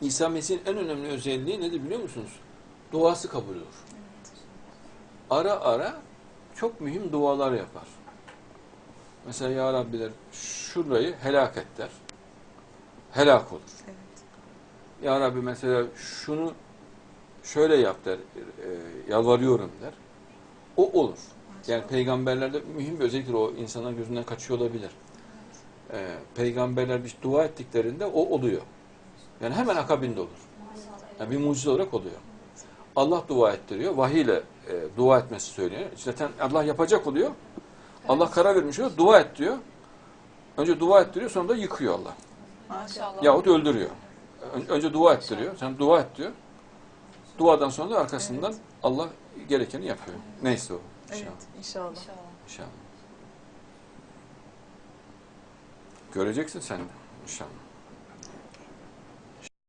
İsa Mesih'in en önemli özelliği nedir biliyor musunuz? Duası kabul olur. Ara ara çok mühim dualar yapar. Mesela Ya Rabbi der, şurayı helak et der. Helak olur. Evet. Ya Rabbi mesela şunu şöyle yap der, e, yalvarıyorum der. O olur. Yani peygamberlerde mühim bir özelliktir o insanların gözünden kaçıyor olabilir. Ee, peygamberler bir dua ettiklerinde o oluyor. Yani hemen akabinde olur. Yani bir mucize olarak oluyor. Allah dua ettiriyor. Vahiy ile e, dua etmesi söyleniyor. Zaten Allah yapacak oluyor. Allah karar vermiş oluyor. Dua et diyor. Önce dua ettiriyor sonra da yıkıyor Allah. Maşallah. Yahut öldürüyor. Ön- Önce dua ettiriyor. Sen dua et diyor. Duadan sonra da arkasından Allah gerekeni yapıyor. Neyse o. Evet, İnşallah. inşallah. İnşallah. Göreceksin sen de. İnşallah.